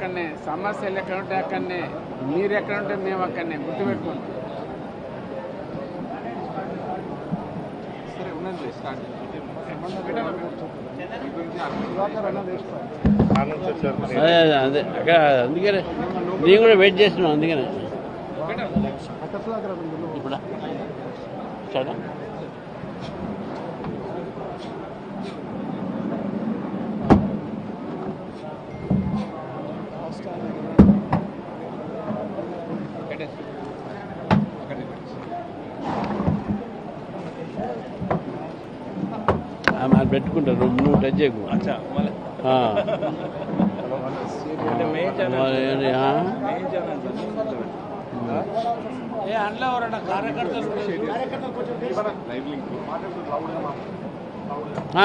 అక్కడనే సమస్యలు ఎక్కడ ఉంటే అక్కడనే మీరు ఎక్కడ ఉంటే మేము అక్కడనే గుర్తుపెట్టుకోండి. సరే ఉండండి స్టార్ట్. అదే అదే అదే అక్కడ అందుకనే నేను కూడా వెయిట్ చేస్తున్నాను అందుకనే. ఇప్పుడు? స్టార్టా? పెట్టుకుంటారు నువ్వు నువ్వు టచ్ చేయకు.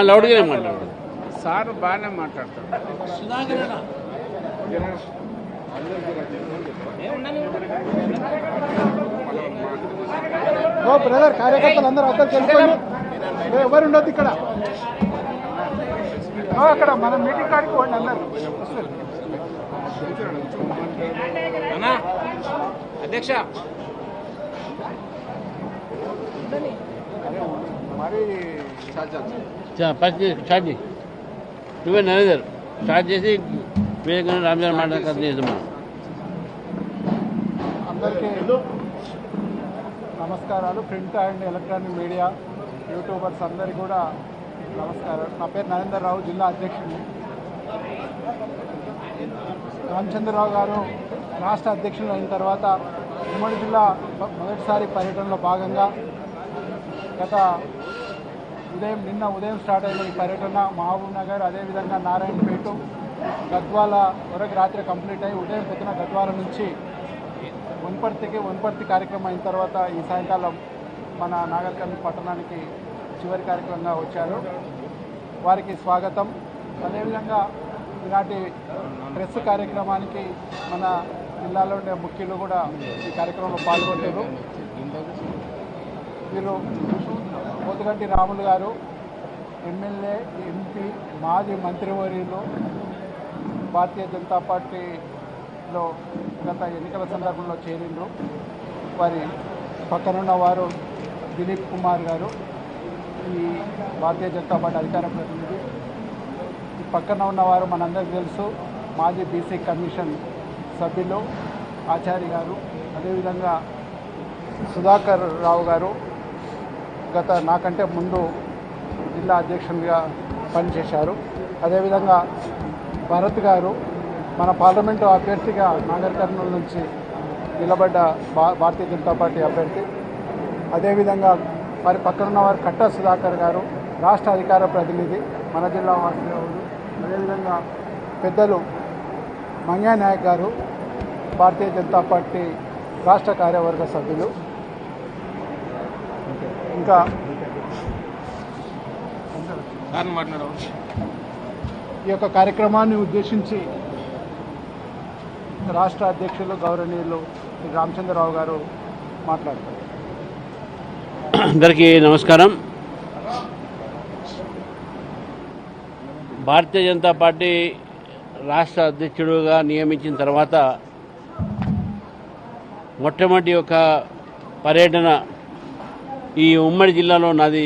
లౌడ్గానే మాట్లాడు సార్ బాగానే మాట్లాడతారు ఓ బ్రదర్ కార్యకర్తలు అందరూ అవతల తెలుసుకోండి ఏ, ఎవరు ఉండొద్దు ఇక్కడ. అక్కడ మన మీటింగ్ కాడికి పోండి అందరు. అధ్యక్ష. చేయి. నువ్వే నరేందర్ స్టార్ట్ చేసి వివేకానంద రామచంద్ర మాట కథ చేద్దాం మనం అందరికీ నమస్కారాలు. Print and electronic media. YouTubers అందరి కూడా నమస్కారం. నా పేరు నరేందర్ రావు జిల్లా అధ్యక్షుడు రామచంద్రరావు గారు రాష్ట్ర అధ్యక్షులు అయిన తర్వాత ఉమ్మడి జిల్లా మొదటిసారి పర్యటనలో భాగంగా గత ఉదయం నిన్న ఉదయం స్టార్ట్ అయిన ఈ పర్యటన మహబూబ్ నగర్ అదేవిధంగా నారాయణపేట గద్వాల వరకు రాత్రి కంప్లీట్ అయ్యి ఉదయం పొద్దున గద్వాల నుంచి వన్పర్తికి వన్పర్తి కార్యక్రమం అయిన తర్వాత ఈ సాయంకాలం మన నాగర్కర్ణ పట్టణానికి చివరి కార్యక్రమంగా వచ్చారు. వారికి స్వాగతం. అదేవిధంగా ఈనాటి ప్రెస్ కార్యక్రమానికి మన జిల్లాలో ఉండే ముఖ్యులు కూడా ఈ కార్యక్రమంలో పాల్గొంటారు. వీరు పోతుగంటి రాములు గారు ఎమ్మెల్యే ఎంపీ మాజీ మంత్రివర్యులు భారతీయ జనతా పార్టీలో గత ఎన్నికల సందర్భంలో చేరిండ్రు. వారి పక్కనున్న వారు దిలీప్ కుమార్ గారు ఈ భారతీయ జనతా పార్టీ అధికార ప్రతినిధి. ఈ పక్కన ఉన్నవారు మనందరికీ తెలుసు మాజీ బీసీ కమిషన్ సభ్యులు ఆచార్య గారు అదేవిధంగా సుధాకర్ రావు గారు. గత నాకంటే ముందు జిల్లా అధ్యక్షునిగా పనిచేశారు. అదేవిధంగా భరత్ గారు మన పార్లమెంటు అభ్యర్థిగా నాగర్ కర్నూలు నుంచి నిలబడ్డ భా భారతీయ జనతా పార్టీ అభ్యర్థి. అదేవిధంగా వారి పక్కన ఉన్న వారు కట్టా సుధాకర్ గారు రాష్ట్ర అధికార ప్రతినిధి మన జిల్లా వాసులు అదేవిధంగా పెద్దలు మంగా నాయక్ గారు భారతీయ జనతా పార్టీ రాష్ట్ర కార్యవర్గ సభ్యులు. ఇంకా ఈ యొక్క కార్యక్రమాన్ని ఉద్దేశించి రాష్ట్ర అధ్యక్షులు గౌరవనీయులు శ్రీ రామచంద్రరావు గారు మాట్లాడతారు అందరికీ నమస్కారం. భారతీయ జనతా పార్టీ రాష్ట్ర అధ్యక్షుడుగా నియమించిన తర్వాత మొట్టమొదటి ఒక పర్యటన ఈ ఉమ్మడి జిల్లాలో నాది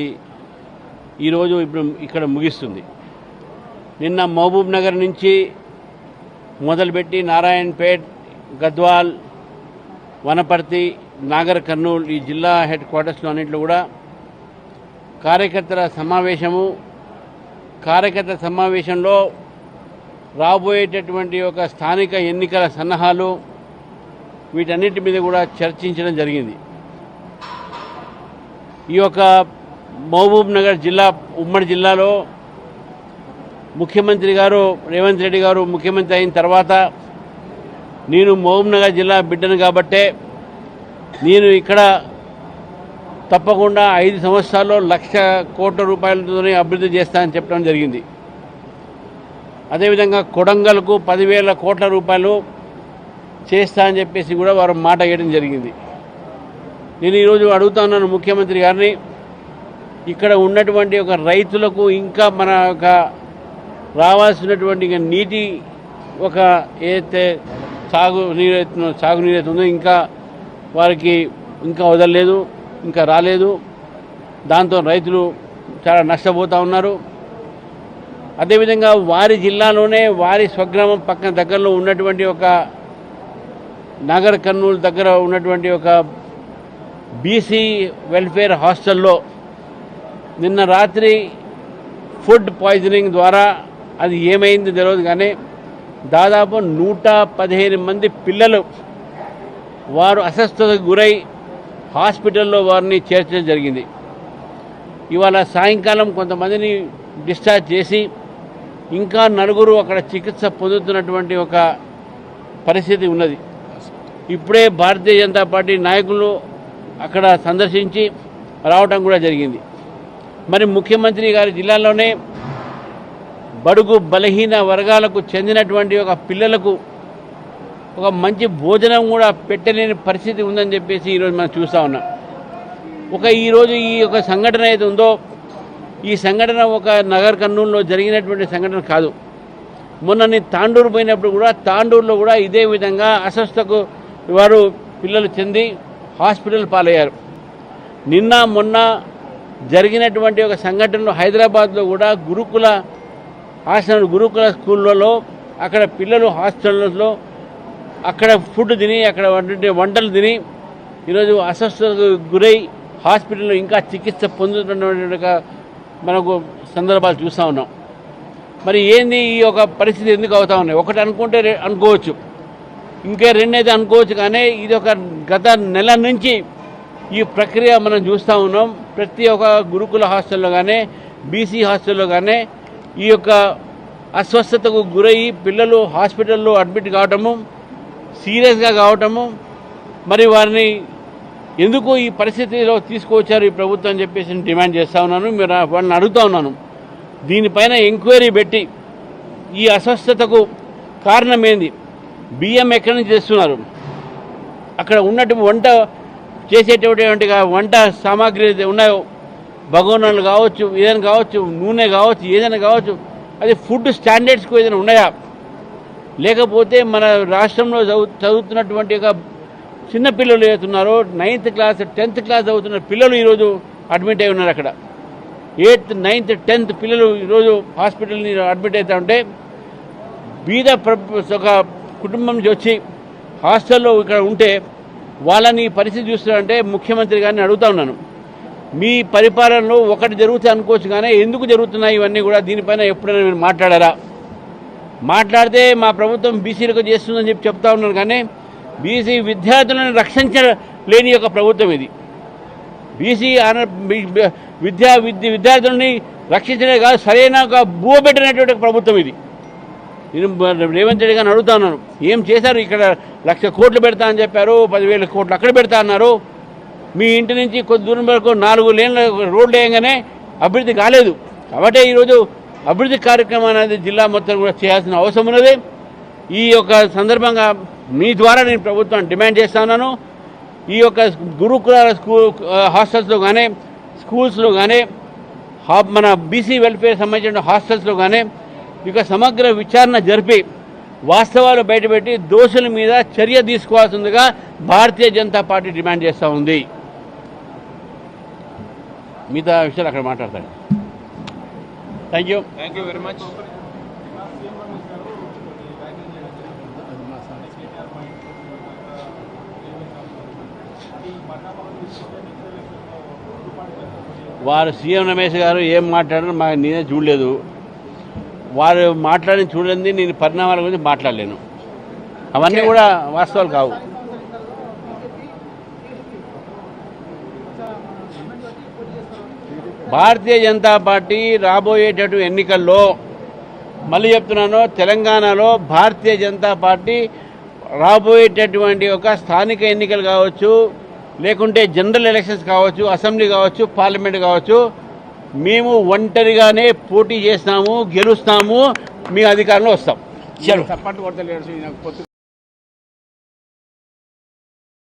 ఈరోజు ఇప్పుడు ఇక్కడ ముగిస్తుంది. నిన్న మహబూబ్ నగర్ నుంచి మొదలుపెట్టి నారాయణపేట్ గద్వాల్ వనపర్తి నాగర్ కర్నూలు ఈ జిల్లా హెడ్ క్వార్టర్స్లో అన్నింటిలో కూడా కార్యకర్తల సమావేశము కార్యకర్తల సమావేశంలో రాబోయేటటువంటి ఒక స్థానిక ఎన్నికల సన్నాహాలు వీటన్నిటి మీద కూడా చర్చించడం జరిగింది. ఈ యొక్క మహబూబ్ నగర్ జిల్లా ఉమ్మడి జిల్లాలో ముఖ్యమంత్రి గారు రేవంత్ రెడ్డి గారు ముఖ్యమంత్రి అయిన తర్వాత నేను మహబూబ్ నగర్ జిల్లా బిడ్డను కాబట్టే నేను ఇక్కడ తప్పకుండా ఐదు సంవత్సరాల్లో లక్ష కోట్ల రూపాయలతోనే అభివృద్ధి చేస్తానని చెప్పడం జరిగింది. అదేవిధంగా కొడంగల్కు పదివేల కోట్ల రూపాయలు చేస్తా అని చెప్పేసి కూడా వారు మాట వేయడం జరిగింది. నేను ఈరోజు అడుగుతా ఉన్నాను ముఖ్యమంత్రి గారిని ఇక్కడ ఉన్నటువంటి ఒక రైతులకు ఇంకా మన యొక్క రావాల్సినటువంటి నీటి ఒక ఏదైతే సాగు నీరు సాగునీరు అవుతుందో ఉందో ఇంకా వారికి ఇంకా వదలలేదు ఇంకా రాలేదు. దాంతో రైతులు చాలా నష్టపోతూ ఉన్నారు. అదేవిధంగా వారి జిల్లాలోనే వారి స్వగ్రామం పక్కన దగ్గరలో ఉన్నటువంటి ఒక నగర్ కర్నూలు దగ్గర ఉన్నటువంటి ఒక బీసీ వెల్ఫేర్ హాస్టల్లో నిన్న రాత్రి ఫుడ్ పాయిజనింగ్ ద్వారా అది ఏమైంది తెలియదు కానీ దాదాపు నూట పదిహేను మంది పిల్లలు వారు అస్వస్థతకు గురై హాస్పిటల్లో వారిని చేర్చడం జరిగింది. ఇవాళ సాయంకాలం కొంతమందిని డిశ్చార్జ్ చేసి ఇంకా నలుగురు అక్కడ చికిత్స పొందుతున్నటువంటి ఒక పరిస్థితి ఉన్నది. ఇప్పుడే భారతీయ జనతా పార్టీ నాయకులు అక్కడ సందర్శించి రావటం కూడా జరిగింది. మరి ముఖ్యమంత్రి గారి జిల్లాలోనే బడుగు బలహీన వర్గాలకు చెందినటువంటి ఒక పిల్లలకు ఒక మంచి భోజనం కూడా పెట్టలేని పరిస్థితి ఉందని చెప్పేసి ఈరోజు మనం చూస్తూ ఉన్నాం. ఒక ఈరోజు ఈ యొక్క సంఘటన ఏది ఉందో ఈ సంఘటన ఒక నగర్ కర్నూలులో జరిగినటువంటి సంఘటన కాదు. మొన్న నేను తాండూరు పోయినప్పుడు కూడా తాండూరులో కూడా ఇదే విధంగా అస్వస్థకు వారు పిల్లలు చెంది హాస్పిటల్ పాలయ్యారు. నిన్న మొన్న జరిగినటువంటి ఒక సంఘటనలో హైదరాబాద్లో కూడా గురుకుల హాస్టల్ గురుకుల స్కూళ్ళలో అక్కడ పిల్లలు హాస్టల్లో అక్కడ ఫుడ్ తిని అక్కడ వంటలు తిని ఈరోజు అస్వస్థతకు గురై హాస్పిటల్లో ఇంకా చికిత్స పొందుతున్నటువంటి మనకు సందర్భాలు చూస్తూ ఉన్నాం. మరి ఏంది ఈ యొక్క పరిస్థితి ఎందుకు అవుతా ఉన్నాయి? ఒకటి అనుకుంటే అనుకోవచ్చు. ఇంకా రెండైతే అనుకోవచ్చు కానీ ఇది ఒక గత నెల నుంచి ఈ ప్రక్రియ మనం చూస్తూ ఉన్నాం. ప్రతి ఒక్క గురుకుల హాస్టల్లో కానీ బీసీ హాస్టల్లో కానీ ఈ యొక్క అస్వస్థతకు గురయ్యి పిల్లలు హాస్పిటల్లో అడ్మిట్ కావటము సీరియస్గా కావటము మరి వారిని ఎందుకు ఈ పరిస్థితిలో తీసుకువచ్చారు ఈ ప్రభుత్వం అని చెప్పేసి నేను డిమాండ్ చేస్తూ ఉన్నాను మీరు వాళ్ళని అడుగుతా ఉన్నాను. దీనిపైన ఎంక్వైరీ పెట్టి ఈ అస్వస్థతకు కారణం ఏంది బియ్యం ఎక్కడి నుంచి తెస్తున్నారు? అక్కడ ఉన్నట్టు వంట చేసేటటువంటి వంట సామాగ్రి అయితే ఉన్నాయో భగవనాలు కావచ్చు ఏదైనా కావచ్చు నూనె కావచ్చు ఏదైనా కావచ్చు అది ఫుడ్ స్టాండర్డ్స్కు ఏదైనా ఉన్నాయా? లేకపోతే మన రాష్ట్రంలో చదువు చదువుతున్నటువంటి ఒక చిన్న పిల్లలు ఏతున్నారో నైన్త్ క్లాస్ టెన్త్ క్లాస్ చదువుతున్న పిల్లలు ఈరోజు అడ్మిట్ అయి ఉన్నారు అక్కడ. ఎయిత్ నైన్త్ టెన్త్ పిల్లలు ఈరోజు హాస్పిటల్ని అడ్మిట్ అవుతా ఉంటే బీద ప్ర- ఒక కుటుంబం నుంచి వచ్చి హాస్టల్లో ఇక్కడ ఉంటే వాళ్ళని పరిస్థితి చూస్తున్నారంటే ముఖ్యమంత్రి గారిని అడుగుతా ఉన్నాను. మీ పరిపాలనలో ఒకటి జరుగుతుంది అనుకోవచ్చు కానీ ఎందుకు జరుగుతున్నాయి ఇవన్నీ కూడా దీనిపైన ఎప్పుడైనా మీరు మాట్లాడారా? మాట్లాడితే మా ప్రభుత్వం బీసీలకు చేస్తుందని చెప్పి చెప్తా ఉన్నాను కానీ బీసీ విద్యార్థులను రక్షించలేని యొక్క ప్రభుత్వం ఇది. బీసీ ఆన విద్యా విద్య విద్యార్థులని రక్షించడే కాదు సరైన ఒక భూ పెట్టినటువంటి ప్రభుత్వం ఇది. నేను రేవంత్ రెడ్డి గారిని అడుగుతా ఉన్నాను ఏం చేశారు? ఇక్కడ లక్ష కోట్లు పెడతా అని చెప్పారు పదివేల కోట్లు అక్కడ పెడతా అన్నారు. మీ ఇంటి నుంచి కొద్ది దూరం వరకు నాలుగు లేన్ల రోడ్లు వేయగానే అభివృద్ధి కాలేదు. కాబట్టి ఈరోజు అభివృద్ధి కార్యక్రమం అనేది జిల్లా మొత్తం కూడా చేయాల్సిన అవసరం ఉన్నది. ఈ యొక్క సందర్భంగా మీ ద్వారా నేను ప్రభుత్వాన్ని డిమాండ్ చేస్తున్నాను ఈ యొక్క గురుకుల స్కూల్ హాస్టల్స్లో కానీ స్కూల్స్లో కానీ మన బీసీ వెల్ఫేర్ సంబంధించిన హాస్టల్స్లో కానీ ఇక సమగ్ర విచారణ జరిపి వాస్తవాలు బయటపెట్టి దోషుల మీద చర్య తీసుకోవాల్సిందిగా భారతీయ జనతా పార్టీ డిమాండ్ చేస్తూ ఉంది. మిగతా విషయాలు అక్కడ మాట్లాడతాను. Thank you thank you very much వారు సీఎం రమేష్ గారు ఏం మాట్లాడారో మా నేనే చూడలేదు. వారు మాట్లాడిన చూడండి నేను పరిణామాల గురించి మాట్లాడలేను. అవన్నీ కూడా వాస్తవాలు కావు. భారతీయ జనతా పార్టీ రాబోయేటటువంటి ఎన్నికల్లో మళ్ళీ చెప్తున్నాను తెలంగాణలో భారతీయ జనతా పార్టీ రాబోయేటటువంటి ఒక స్థానిక ఎన్నికలు కావచ్చు లేకుంటే జనరల్ ఎలక్షన్స్ కావచ్చు అసెంబ్లీ కావచ్చు పార్లమెంట్ కావచ్చు మేము ఒంటరిగానే పోటీ చేస్తాము గెలుస్తాము మీ అధికారంలో వస్తాం.